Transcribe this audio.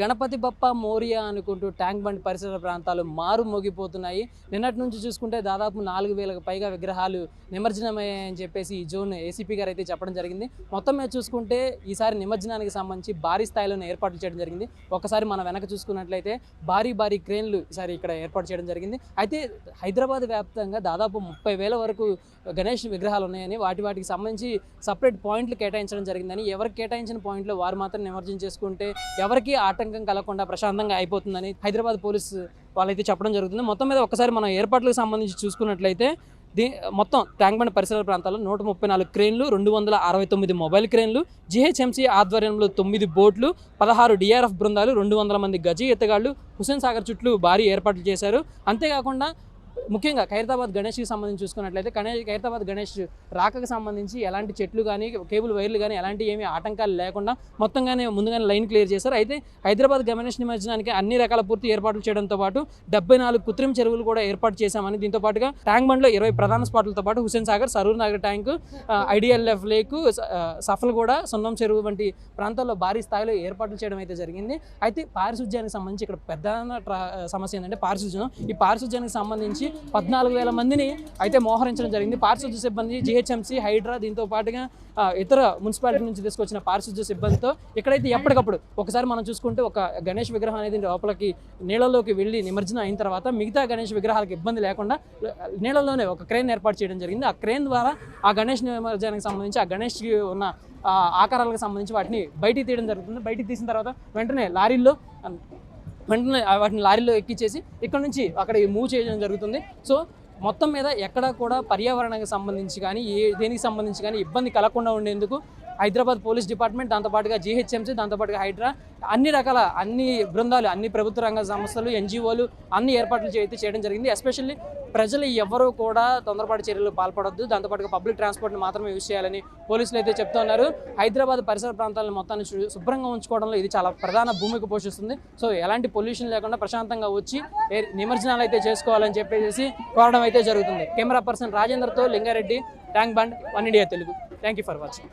గణపతి బప్ప మోరియా అనుకుంటూ tank bund పరిసర ప్రాంతాలు మారు మోగిపోతున్నాయి. నిన్నటి నుంచి చూసుకుంటే దాదాపు నాలుగు వేలకు పైగా విగ్రహాలు నిమజ్జనమయ్యాయని చెప్పేసి ఈ జోన్ ఏసీపీ గారు అయితే చెప్పడం జరిగింది. మొత్తం మీద చూసుకుంటే ఈసారి నిమజ్జనానికి సంబంధించి భారీ స్థాయిలోనే ఏర్పాట్లు చేయడం జరిగింది. ఒకసారి మనం వెనక చూసుకున్నట్లయితే భారీ భారీ క్రేన్లు ఈసారి ఇక్కడ ఏర్పాటు చేయడం జరిగింది. అయితే హైదరాబాద్ వ్యాప్తంగా దాదాపు ముప్పై వేల వరకు గణేష్ విగ్రహాలు ఉన్నాయని వాటి వాటికి సంబంధించి సపరేట్ పాయింట్లు కేటాయించడం జరిగిందని ఎవరికి కేటాయించిన పాయింట్లో వారు మాత్రం నిమజ్జనం చేసుకుంటే ఎవరికి ఆటంకం కలగకుండా ప్రశాంతంగా అయిపోతుందని హైదరాబాద్ పోలీస్ వాళ్ళైతే చెప్పడం జరుగుతుంది. మొత్తం మీద ఒకసారి మనం ఏర్పాట్లకు సంబంధించి చూసుకున్నట్లయితే దీ మొత్తం ట్యాంక్ బండ్ పరిసర ప్రాంతాల్లో నూట ముప్పై నాలుగు క్రేన్లు రెండు వందల అరవై తొమ్మిది మొబైల్ క్రేన్లు జిహెచ్ఎంసీ ఆధ్వర్యంలో తొమ్మిది బోట్లు పదహారు డిఆర్ఎఫ్ బృందాలు రెండు వందల మంది గజ ఎత్తగాళ్ళు హుసేన్ సాగర్ చుట్టూ భారీ ఏర్పాట్లు చేశారు. అంతేకాకుండా ముఖ్యంగా ఖైరతాబాద్ గణేష్కి సంబంధించి చూసుకున్నట్లయితే గణేష్ ఖైరతాబాద్ గణేష్ రాకకు సంబంధించి ఎలాంటి చెట్లు కానీ కేబుల్ వైర్లు కానీ ఎలాంటి ఏమి ఆటంకాలు లేకుండా మొత్తంగానే ముందుగానే లైన్ క్లియర్ చేశారు. అయితే హైదరాబాద్ గణేష్ నిమజ్జనానికి అన్ని రకాల పూర్తి ఏర్పాట్లు చేయడంతో పాటు డెబ్బై నాలుగు కృత్రిమ చెరువులు కూడా ఏర్పాటు చేశామని దీంతో పాటుగా ట్యాంక్ బండ్లో ఇరవై ప్రధాన స్పాట్లతో పాటు Hussain Sagar Saroor Nagar tank IDLF lake Safal కూడా సున్నం చెరువు వంటి ప్రాంతాల్లో భారీ స్థాయిలో ఏర్పాట్లు చేయడం అయితే జరిగింది. అయితే పారిశుధ్యానికి సంబంధించి ఇక్కడ ప్రధాన ట్రా- సమస్య ఏంటంటే పారిశుధ్యం ఈ పారిశుధ్యానికి సంబంధించి పద్నాలుగు వేల మందిని అయితే మోహరించడం జరిగింది. పారిశుద్ధ్య సిబ్బంది జిహెచ్ఎంసీ హైడ్రా దీంతో పాటుగా ఇతర మున్సిపాలిటీ నుంచి తీసుకొచ్చిన పారిశుద్ధ్య సిబ్బందితో ఇక్కడైతే ఎప్పటికప్పుడు ఒకసారి మనం చూసుకుంటే ఒక గణేష్ విగ్రహం అనేది లోపలికి నీళ్ళలోకి వెళ్ళి నిమజ్జనం అయిన తర్వాత మిగతా గణేష్ విగ్రహాలకు ఇబ్బంది లేకుండా నీళ్ళలోనే ఒక క్రేన్ ఏర్పాటు చేయడం జరిగింది. ఆ క్రేన్ ద్వారా ఆ గణేష్ నిమజ్జనానికి సంబంధించి ఆ గణేష్కి ఉన్న ఆకారాలకు సంబంధించి వాటిని బయటికి తీయడం జరుగుతుంది. బయటికి తీసిన తర్వాత వెంటనే లారీల్లో వెంటనే వాటిని లారీలో ఎక్కించేసి ఇక్కడ నుంచి అక్కడ మూవ్ చేయడం జరుగుతుంది. సో మొత్తం మీద ఎక్కడ కూడా పర్యావరణానికి సంబంధించి కానీ ఏ దేనికి సంబంధించి కానీ ఇబ్బంది కలగకుండా ఉండేందుకు హైదరాబాద్ పోలీస్ డిపార్ట్మెంట్ దాంతోపాటుగా జీహెచ్ఎంసీ దాంతోపాటుగా హైడ్రా అన్ని రకాల అన్ని బృందాలు అన్ని ప్రభుత్వ రంగ సంస్థలు ఎన్జిఓలు అన్ని ఏర్పాట్లు అయితే చేయడం జరిగింది. ఎస్పెషల్లీ ప్రజలు ఎవరూ కూడా తొందరపాటు చర్యలు పాల్పడొద్దు. దాంతోపాటుగా పబ్లిక్ ట్రాన్స్పోర్ట్ని మాత్రమే యూజ్ చేయాలని పోలీసులు అయితే చెప్తున్నారు హైదరాబాద్ పరిసర ప్రాంతాలను మొత్తాన్ని శుభ్రంగా ఉంచుకోవడంలో ఇది చాలా ప్రధాన భూమిక పోషిస్తుంది. సో ఎలాంటి పొల్యూషన్ లేకుండా ప్రశాంతంగా వచ్చి నిమజ్జనాలు అయితే చేసుకోవాలని చెప్పేసి కోరడం అయితే జరుగుతుంది. Camera person రాజేందర్తో Lingareddy tank bund one India Telugu. Thank you for watching.